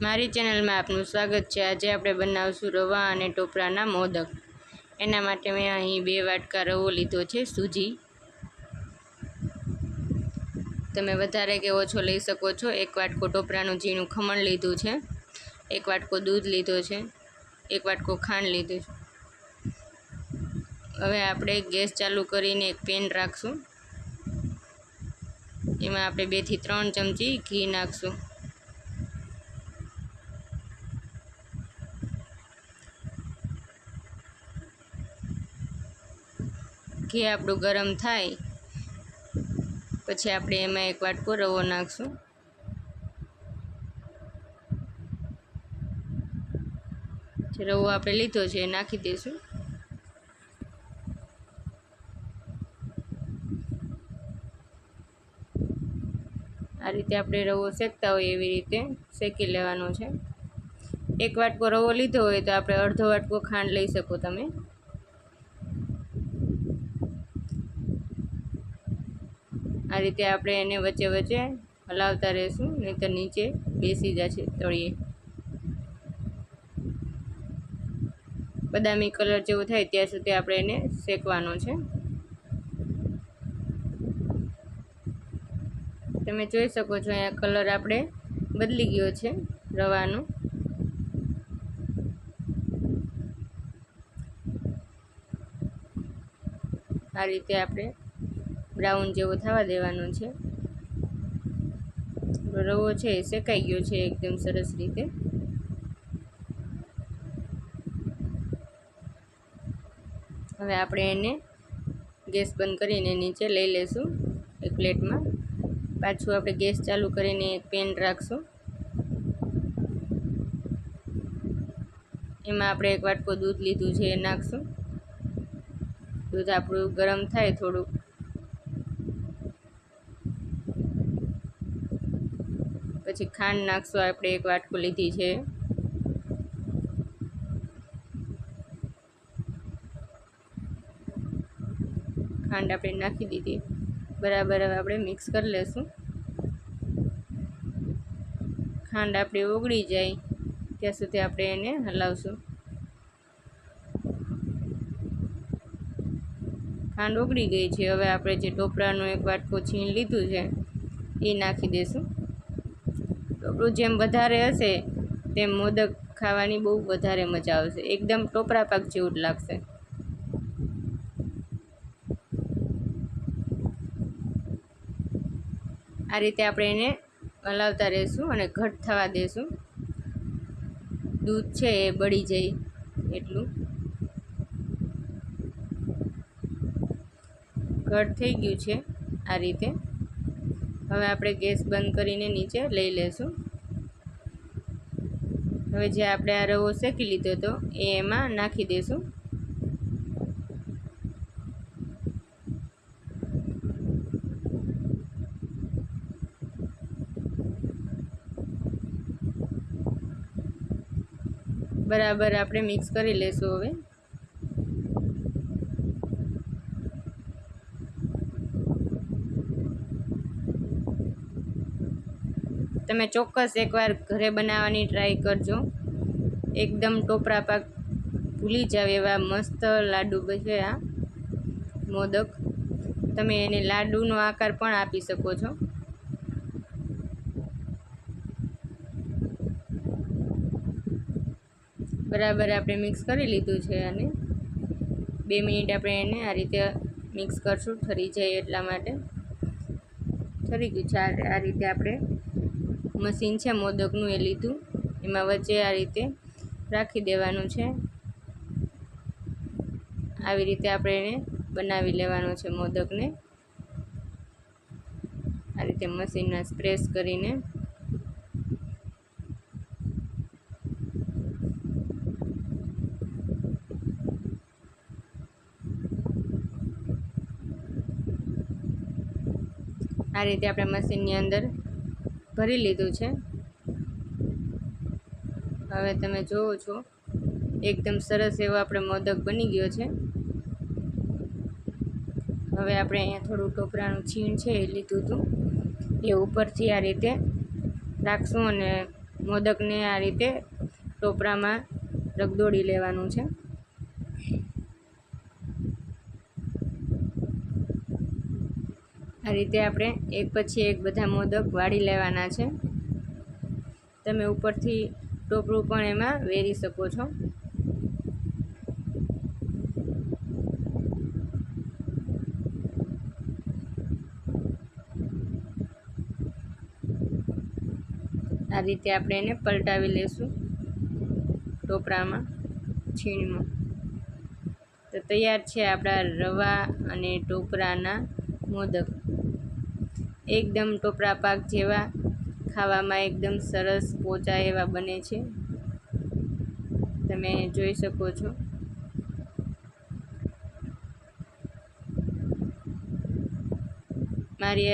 મારી ચેનલમાં આપનું સ્વાગત છે. આજે આપણે બનાવશું રવા અને ટોપરાના મોદક. એના માટે મેં અહીં બે વાટકા રવો લીધો છે, સૂજી. તમે વધારે કે ઓછો લઈ શકો છો. એક વાટકો ટોપરાનું ઝીણું ખમણ લીધું છે. એક વાટકો દૂધ લીધો છે. એક વાટકો ખાંડ લીધું છે. હવે આપણે ગેસ ચાલુ કરીને એક પેન રાખશું. એમાં આપણે બેથી ત્રણ ચમચી ઘી નાખશું. ઘી આપણું ગરમ થાય, પછી આપણે એમાં એક વાટકો રવો નાખશું. રવો આપણે લીધો છે એ નાખી દઈશું. આ રીતે આપણે રવો શેકતા હોય એવી રીતે શેકી લેવાનો છે. એક વાટકો રવો લીધો હોય તો આપણે અડધો વાટકો ખાંડ લઈ શકો તમે. આ રીતે આપણે એને વચ્ચે વચ્ચે હલાવતા રહીશું, નહીંતર નીચે બેસી જશે તળીએ બદામી કલર જેવું થાય ત્યાં સુધી આપણે એને શેકવાનો છે. તમે જોઈ શકો છો, અહીંયા કલર આપણે બદલી ગયો છે રવાનો. આ રીતે આપણે બ્રાઉન જેવો થવા દેવાનો છે. રવો છે એ શેકાઈ ગયો છે એકદમ સરસ રીતે. હવે આપણે એને ગેસ બંધ કરીને નીચે લઈ લેશું એક પ્લેટમાં. પાછું આપણે ગેસ ચાલુ કરીને એક પેન રાખશું. એમાં આપણે એક વાટકો દૂધ લીધું છે એ નાખશું. દૂધ આપણું ગરમ થાય થોડુંક. પછી ખાંડ નાખશું, આપણે એક વાટકો લીધી છે. ખાંડ આપણે નાખી દીધી. બરાબર હવે આપણે મિક્સ કરી લેશું. ખાંડ આપણી ઓગળી જાય, ત્યાં સુધી આપણે એને હલાવશું. ખાંડ ઓગળી ગઈ છે, હવે આપણે જે ટોપરાનું એક વાટકો છીણ લીધું છે, એ નાખી દઈશું ટોપરું જેમ વધારે હશે, તેમ મોદક ખાવાની બહુ વધારે મજા આવશે. એકદમ ટોપરા પાક જેવું જ લાગશે. આ રીતે આપણે એને હલાવતા રહીશું અને ઘટ થવા દઈશું દૂધ છે એ બળી જાય એટલું. ઘટ થઈ ગયું છે આ રીતે. હવે આપણે ગેસ બંધ કરીને નીચે લઈ લેશું. હવે જે આપણે આ રવો શેકી લીધો હતો એ એમાં નાખી દઈશું બરાબર આપણે મિક્સ કરી લેશું હવે. તમે ચોક્કસ એકવાર ઘરે બનાવવાની ટ્રાય કરજો. એકદમ ટોપરા પાક ભૂલી જાવ એવા મસ્ત લાડુ છે આ. મોદક. તમે એને લાડુનો આકાર પણ આપી શકો છો. બરાબર આપણે મિક્સ કરી લીધું છે અને બે મિનિટ આપણે એને આ રીતે મિક્સ કરશું. ઠરી જાય એટલા માટે. ઠરી ગયું છે આ રીતે આપણે મશીન છે, મોદકનું એ લીધું. એમાં વચ્ચે આ રીતે રાખી દેવાનું છે. આવી રીતે આપણે એને બનાવી લેવાનો છે મોદકને. આ રીતે મશીનમાં સ્પ્રેસ કરીને આ રીતે આપણે મશીનની અંદર ભરી લીધું છે. હવે તમે જુઓ છો, એકદમ સરસ એવો આપણે મોદક બની ગયો છે. હવે આપણે અહીંયા થોડું ટોપરાનું છીણ છે એ લીધું હતું. એ ઉપરથી આ રીતે રાખશું અને મોદકને આ રીતે ટોપરામાં રગદોડી લેવાનું છે. આ રીતે આપણે એક પછી એક બધા મોદક વાળી લેવાના છે. તમે ઉપરથી ટોપરું પણ એમાં વેરી શકો છો. આ રીતે આપણે એને પલટાવી લઈશું ટોપરામાં, છીણમાં. તો તૈયાર છે આપણા રવા અને ટોપરાના મોદક. એકદમ ટોપરા પાક જેવા ખાવામાં એકદમ સરસ પોચા એવા બને છે. તમે જોઈ શકો છો. મારી